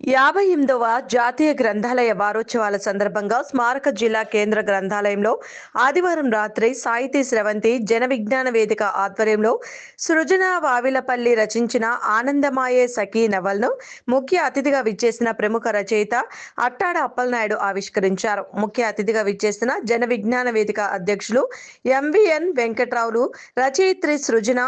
యాభై ఎనిమిదవ జాతీయ గ్రంథాలయ వారోత్సవాల సందర్భంగా స్మారక జిల్లా కేంద్ర గ్రంథాలయంలో ఆదివారం రాత్రి సాహితీ స్రవంతి జన విజ్ఞాన వేదిక ఆధ్వర్యంలో సృజన వావిలపల్లి రచించిన ఆనందమాయే సఖీ నవల్ను ముఖ్య అతిథిగా విచ్చేసిన ప్రముఖ రచయిత అట్టాడ అప్పలనాయుడు ఆవిష్కరించారు. ముఖ్య అతిథిగా విచ్చేసిన జన విజ్ఞాన వేదిక అధ్యక్షులు ఎంవిఎన్ వెంకట్రావులు రచయిత్రి సృజన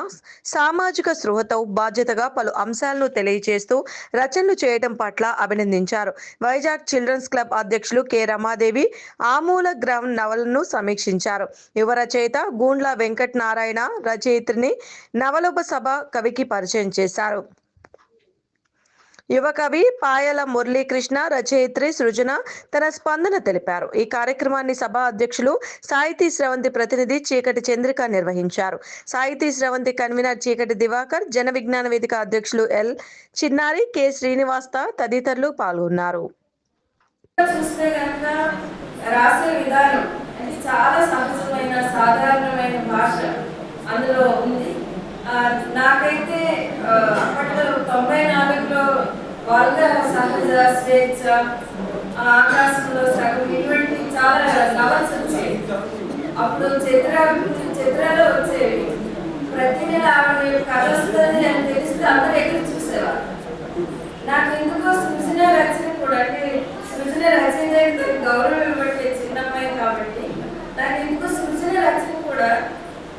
సామాజిక స్పృహతో బాధ్యతగా పలు అంశాలను తెలియజేస్తూ రచనలు చేయడం పట్ల అభినందించారు. వైజాగ్ చిల్డ్రన్స్ క్లబ్ అధ్యక్షులు కె. రమాదేవి ఆమూల గ్రామ్ నవలను సమీక్షించారు. యువ రచయిత గూండ్ల వెంకట నారాయణ రచయిత్రిని నవలోప సభ కవికి పరిచయం చేశారు. యువకవి పాయల మురళీకృష్ణ రచయిత్రి సృజన తన స్పందన తెలిపారు. ఈ కార్యక్రమాన్ని సభ అధ్యక్షులు సాహితీ స్రవంతి ప్రతినిధి చీకటి చంద్రిక నిర్వహించారు. సాహితీ స్రవంతి కన్వీనర్ చీకటి దివాకర్ జన విజ్ఞాన వేదిక అధ్యక్షులు ఎల్ చిన్నారి కె శ్రీనివాస్త తదితరులు పాల్గొన్నారు. చూస్తే కనుక రాసే విధానం అంటే చాలా సహజమైన సాధారణమైన భాష అందులో ఉంది. నాకైతే వాళ్ళ సహజ స్వేచ్ఛ ఆ, ఆకాశంలో సగం ఇటువంటి చాలా నవల్స్ వచ్చేవి. అప్పుడు చిత్ర చిత్రాలు వచ్చేవి. ప్రతి నెల ఆవిడ కథ వస్తుంది అని తెలిస్తే అందరూ ఎదురు చూసేవారు. నాకు ఎందుకో సృజన రచన కూడా అంటే సృజన రచన గౌరవం ఇవ్వట్లే చిన్నమ్మాయి కాబట్టి నాకు ఎందుకో సృజన రచన కూడా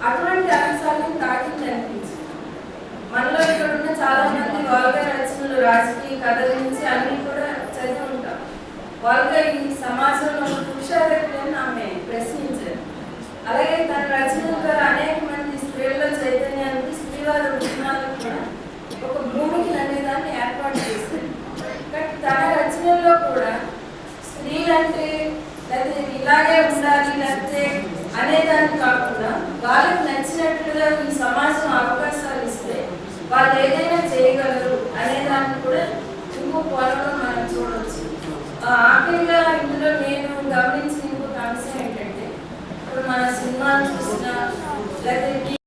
అటువంటి అంశాలను తాకింది అనిపించింది మనలో ఇక్కడ ఉన్న చాలా మంది వాళ్ళగా రచనలు రాజకీయ కథల నుంచి అన్ని కూడా చదివి ఉంటాం. వాళ్ళగా ఈ సమాజంలో పురుషాధిక్యాన్ని ఆమె ప్రశ్నించారు అలాగే తన రచనల ద్వారా అనేక మంది స్త్రీల్లో చైతన్యానికి స్త్రీవాద ఉద్యమాలకు కూడా ఒక భూమికి అనేదాన్ని ఏర్పాటు చేశారు. కానీ తన రచనల్లో కూడా స్త్రీలంటే లేకపోతే ఇలాగే ఉండాలి లేకపోతే అనేదాన్ని కాకుండా వాళ్ళకి నచ్చినట్లుగా ఈ సమాజం అవకాశాలు ఇస్తే వాళ్ళు ఏదైనా చేయగలరు అనేదాన్ని కూడా ఇంకో కోణంలో మనం చూడవచ్చు ఆఖరిగా ఇందులో నేను గమనించిన